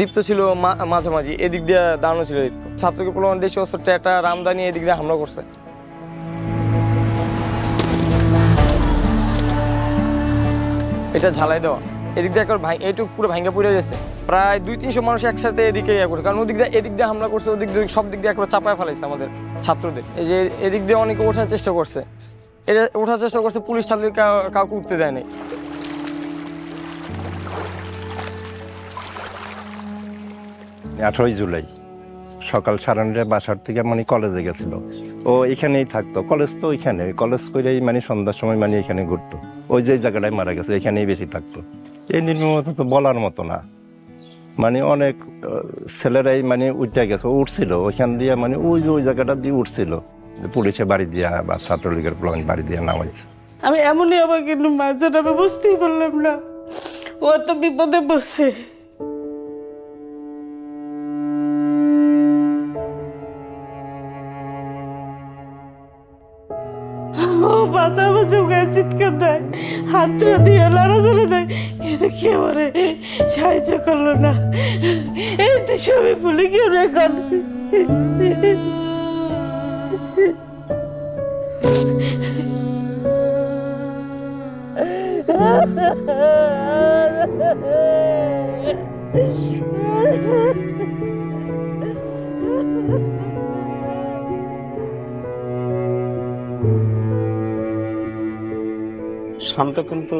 দীপ্ত ছিল মাঝামাঝি, এদিক দিয়ে দাঁড়ানো ছিল দীপ্ত। ছাত্রকে প্রমাণ দেশে অস্ত্র, টেটা, রামদানি এদিক দিয়ে হামলা করছে। এটা ঝালাই দেওয়া। এদিক দিয়ে একবার ভাই, এইটুকু পুরো ভাঙ্গা পড়ে গেছে। প্রায় দুই তিনশো মানুষ একসাথে এদিকে ইয়ে করছে। কারণ ওদিক দিয়ে, এদিক দিয়ে হামলা করছে, ওদিক দিয়ে সব দিক দিয়ে একবার চাপায় ফেলাইছে আমাদের ছাত্রদের। এই যে এদিক দিয়ে অনেকে ওঠার চেষ্টা করছে। এটা ওঠার চেষ্টা করছে, পুলিশ ছাত্র কাউকে উঠতে দেয় আঠারোই জুলাই। সকাল সাড়ে নটায় বাসার থেকে মানে কলেজে গেছিল। ও এখানেই থাকতো। কলেজ তো ওইখানে। কলেজ করেই মানে সন্ধ্যার সময় মানে এখানে ঘুরতো। ওই যে জায়গাটায় মারা গেছে, এখানেই বেশি থাকতো। এই নির্মমতা তো বলার মতো না। মানে অনেক ছেলেরাই মানে উঠে গেছে উঠছিল ওইখান দিয়ে মানে ওই যে ওই জায়গাটা দিয়ে উঠছিল পুলিশে বাড়ি দিয়া বা ছাত্রলীগের প্লান বাড়ি দিয়ে নামাইছে আমি এমনই আমার কিন্তু মাঝে বুঝতেই পারলাম না। ও তো বিপদে বসে বাঁচা বাঁচা গায়ে চিৎকার দেয়, হাতটা দিয়ে লড়াচড়া দেয়, কিন্তু কে আমারে সাহায্য করল না। এই তো সবই ভুলে গিয়ে এখন শান্ত কিন্তু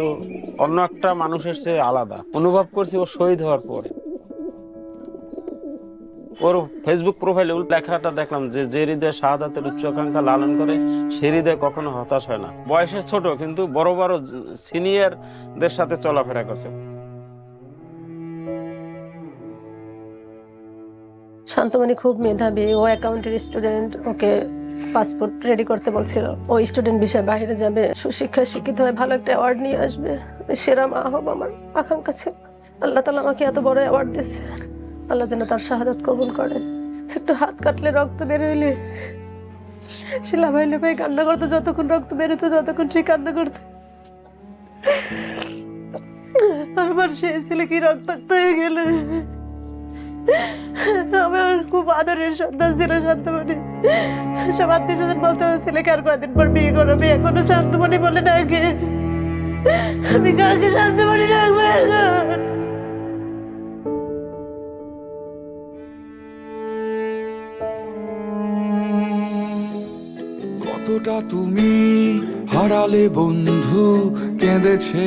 অন্য একটা মানুষের চেয়ে আলাদা। অনুভব করছি ও শহীদ হওয়ার পরে। ওর ফেসবুক প্রোফাইলে লেখাটা দেখলাম যে যে হৃদয় শাহাদাতের উচ্চাকাঙ্ক্ষা লালন করে, সে হৃদয় কখনো হতাশ হয় না। বয়সে ছোট, কিন্তু বড় বড় সিনিয়রদের সাথে চলাফেরা করছে। শান্তমণি খুব মেধাবী। ও অ্যাকাউন্টের স্টুডেন্ট ওকে পাসপোর্ট রেডি করতে বলছিল। ও স্টুডেন্ট বিষয়ে বাইরে যাবে। সুশিক্ষায় শিক্ষিত হয়ে ভালো একটা অ্যাওয়ার্ড নিয়ে আসবে। সেরা মা হব আমার আকাঙ্ক্ষা ছিল। আল্লাহ তালা আমাকে এত বড় অ্যাওয়ার্ড দিয়েছে। আল্লাহ যেন তার শাহাদাত কবুল করে। একটু হাত কাটলে রক্ত বের হইলে। সে লাভাই লাভাই কান্না করতো, যতক্ষণ রক্ত বেরোতো ততক্ষণ সে কান্না করতো। আমার সেই ছেলে কি রক্তাক্ত হয়ে গেলে? আমার খুব আদরের সন্তান ছিল শান্তমণি সব আত্মীয় স্বজন বলতে ছেলেকে আর কদিন পর বিয়ে করবে এখনও শান্তমণি বলে ডাকে। আমি কাকে শান্তমণি এখন কতটা তুমি হারালে বন্ধু, কেঁদেছে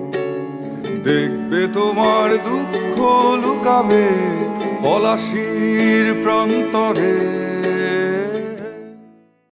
দেখবে তোমার দুঃখ লুকাবে পলাশির প্রান্তরে।